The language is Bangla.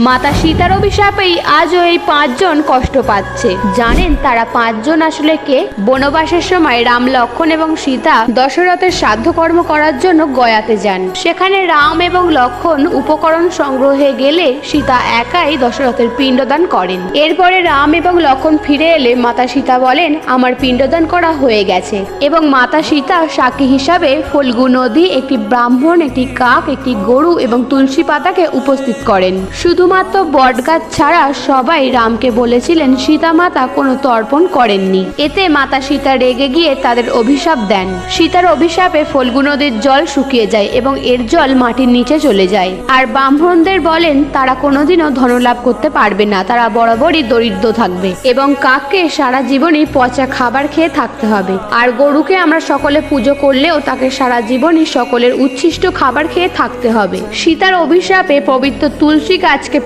মাতা সীতার অভিশাপেই আজও এই পাঁচজন কষ্ট পাচ্ছে। জানেন তারা পাঁচজন আসলে কে? বনবাসের সময় রাম লক্ষণ এবং সীতা দশরথের সাধ্য কর্ম করার জন্য গয়াতে যান। সেখানে রাম এবং লক্ষণ উপকরণ সংগ্রহে গেলে সীতা একাই দশরথের পিণ্ডদান করেন। এরপরে রাম এবং লক্ষণ ফিরে এলে মাতা সীতা বলেন, আমার পিণ্ডদান করা হয়ে গেছে। এবং মাতা সীতা সাক্ষী হিসাবে ফলগু নদী, একটি ব্রাহ্মণ, একটি কাক, একটি গরু এবং তুলসী পাতাকে উপস্থিত করেন। শুধুমাত্র বটগাছ ছাড়া সবাই রামকে বলেছিলেন সীতা মাতা কোনো তর্পণ করেননি। এতে মাতা সীতা রেগে গিয়ে তাদের অভিশাপ দেন। সীতার অভিশাপে ফল্গু নদীর জল শুকিয়ে যায় এবং এর জল মাটির নিচে চলে যায়। আর ব্রাহ্মণদের বলেন, তারা কোনোদিনও ধনলাভ করতে পারবে না, তারা বরাবরই দরিদ্র থাকবে এবং কাককে সারা জীবনই পচা খাবার খেয়ে থাকতে হবে। আর গরুকে আমরা সকলে পুজো করলেও তাকে সারা জীবনই সকলের উচ্ছিষ্ট খাবার খেয়ে থাকতে হবে। সীতার অভিশাপে পবিত্র তুলসী গাছকে